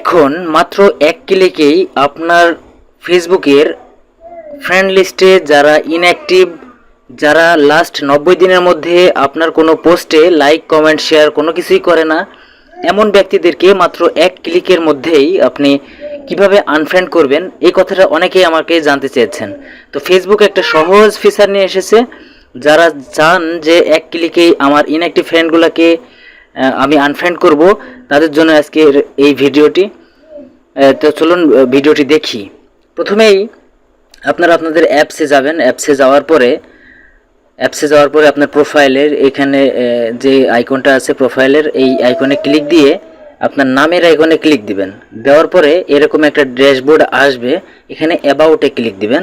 এখন মাত্র এক ক্লিকেই আপনার ফেসবুকের ফ্রেন্ড লিস্টে যারা ইনঅ্যাক্টিভ যারা লাস্ট নব্বই দিনের মধ্যে আপনার কোনো পোস্টে লাইক কমেন্ট শেয়ার কোনো কিছুই করে না, এমন ব্যক্তিদেরকে মাত্র এক ক্লিকের মধ্যেই আপনি কীভাবে আনফ্রেন্ড করবেন, এই কথাটা অনেকেই আমাকে জানতে চেয়েছেন। তো ফেসবুক একটা সহজ ফিচার নিয়ে এসেছে, যারা চান যে এক ক্লিকেই আমার ইনঅ্যাক্টিভ ফ্রেন্ডগুলোকে আমি আনফ্রেন্ড করব, তাদের জন্য আজকের এই ভিডিওটি। তো চলুন ভিডিওটি দেখি। প্রথমেই আপনারা আপনাদের অ্যাপসে যাবেন। অ্যাপসে যাওয়ার পরে অ্যাপসে যাওয়ার পরে আপনার প্রোফাইলের এখানে যে আইকনটা আছে প্রোফাইলের এই আইকনে ক্লিক দিয়ে আপনার নামের আইকনে ক্লিক দিবেন। দেওয়ার পরে এরকম একটা ড্যাশবোর্ড আসবে, এখানে অ্যাবাউটে ক্লিক দিবেন।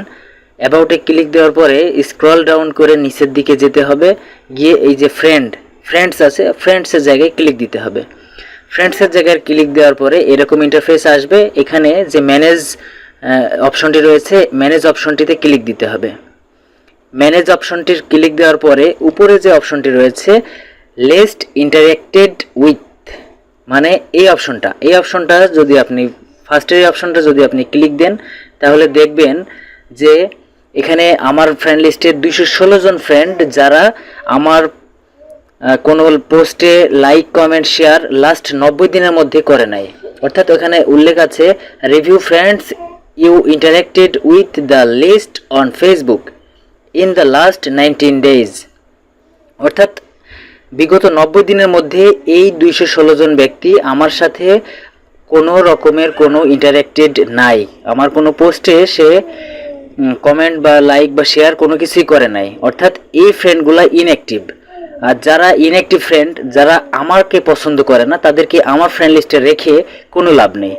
অ্যাবাউটে ক্লিক দেওয়ার পরে স্ক্রল ডাউন করে নিচের দিকে যেতে হবে। গিয়ে এই যে ফ্রেন্ড ফ্রেন্ডস আছে ফ্রেন্ডসের জায়গায় ক্লিক দিতে হবে। ফ্রেন্ডসের জায়গায় ক্লিক দেওয়ার পরে এরকম ইন্টারফেস আসবে, এখানে যে ম্যানেজ অপশনটি রয়েছে ম্যানেজ অপশনটিতে ক্লিক দিতে হবে। ম্যানেজ অপশনটির ক্লিক দেওয়ার পরে উপরে যে অপশনটি রয়েছে লেস্ট ইন্টারেক্টেড উইথ মানে এই অপশনটা এই অপশনটা যদি আপনি ফার্স্টের এই অপশনটা যদি আপনি ক্লিক দেন, তাহলে দেখবেন যে এখানে আমার ফ্রেন্ড লিস্টের দুইশো ষোলো জন ফ্রেন্ড যারা আমার কোনো পোস্টে লাইক কমেন্ট শেয়ার লাস্ট নব্বই দিনের মধ্যে করে নাই। অর্থাৎ ওখানে উল্লেখ আছে review friends you interacted with the list on Facebook in the last nineteen days অর্থাৎ বিগত নব্বই দিনের মধ্যে এই দুইশো ষোলো জন ব্যক্তি আমার সাথে কোনো রকমের কোনো ইন্টারেক্টেড নাই। আমার কোনো পোস্টে সে কমেন্ট বা লাইক বা শেয়ার কোনো কিছুই করে নাই। অর্থাৎ এই ফ্রেন্ডগুলো ইনঅ্যাক্টিভ আর যারা ইনঅ্যাক্টিভ ফ্রেন্ড যারা আমাকে পছন্দ করে না, তাদেরকে আমার ফ্রেন্ড লিস্টে রেখে কোনো লাভ নেই।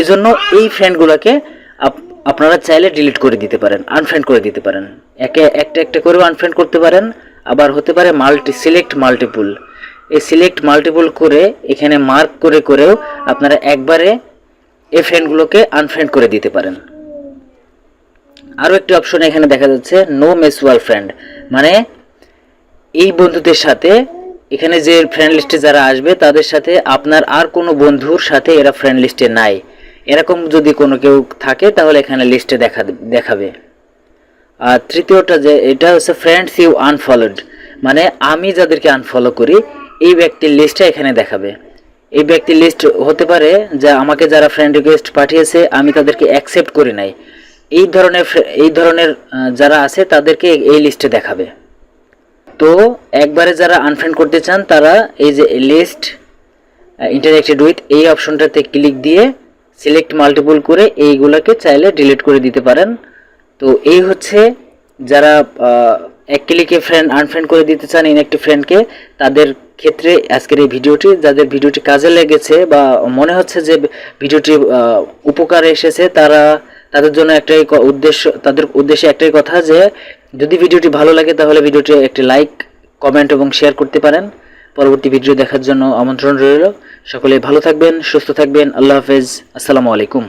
এজন্য এই ফ্রেন্ডগুলোকে আপনারা চাইলে ডিলিট করে দিতে পারেন আনফ্রেন্ড করে দিতে পারেন। একে, একটা একটা করেও আনফ্রেন্ড করতে পারেন, আবার হতে পারে মাল্টি সিলেক্ট মাল্টিপুল এই সিলেক্ট মাল্টিপুল করে, এখানে মার্ক করে, করেও আপনারা একবারে এই ফ্রেন্ডগুলোকে আনফ্রেন্ড করে দিতে পারেন। আরও একটি অপশন এখানে দেখা যাচ্ছে নো মেসুয়াল ফ্রেন্ড মানে এই বন্ধুদের সাথে, এখানে যে ফ্রেন্ড লিস্টে যারা আসবে, তাদের সাথে আপনার আর কোনো বন্ধুর সাথে এরা ফ্রেন্ড লিস্টে নাই। এরকম যদি কোনো কেউ থাকে, তাহলে এখানে লিস্টে দেখা, দেখাবে। আর তৃতীয়টা যে, এটা হচ্ছে ফ্রেন্ডস ইউ আনফলোড মানে আমি যাদেরকে আনফলো করি, এই ব্যক্তির লিস্টটা এখানে দেখাবে। এই ব্যক্তির লিস্ট হতে পারে যে, আমাকে যারা ফ্রেন্ড রিকোয়েস্ট পাঠিয়েছে, আমি তাদেরকে অ্যাকসেপ্ট করি নাই। এই ধরনের এই ধরনের যারা আছে, তাদেরকে এই লিস্টে দেখাবে। তো একবারে যারা আনফ্রেন্ড করতে চান, তারা এই যে লিস্ট ইন্টারেক্টেড উইথ এই অপশনটাতে ক্লিক দিয়ে সিলেক্ট মাল্টিপল করে এইগুলোকে চাইলে ডিলিট করে দিতে পারেন। তো এই হচ্ছে যারা এক ক্লিকে ফ্রেন্ড আনফ্রেন্ড করে দিতে চান ইনএক্টিভ ফ্রেন্ডকে তাদের ক্ষেত্রে আজকের এই ভিডিওটি, যাদের ভিডিওটি কাজে লেগেছে বা মনে হচ্ছে যে ভিডিওটি উপকারে এসেছে, তারা, তাদের জন্য একটাই উদ্দেশ্য, তাদের উদ্দেশ্যে একটাই কথা যে যদি ভিডিওটি ভালো লাগে, তাহলে ভিডিওটি একটি লাইক, কমেন্ট এবং শেয়ার করতে পারেন। পরবর্তী ভিডিও দেখার জন্য আমন্ত্রণ রইল। সকলে ভালো থাকবেন, সুস্থ থাকবেন। আল্লাহ হাফেজ। আসসালামু আলাইকুম।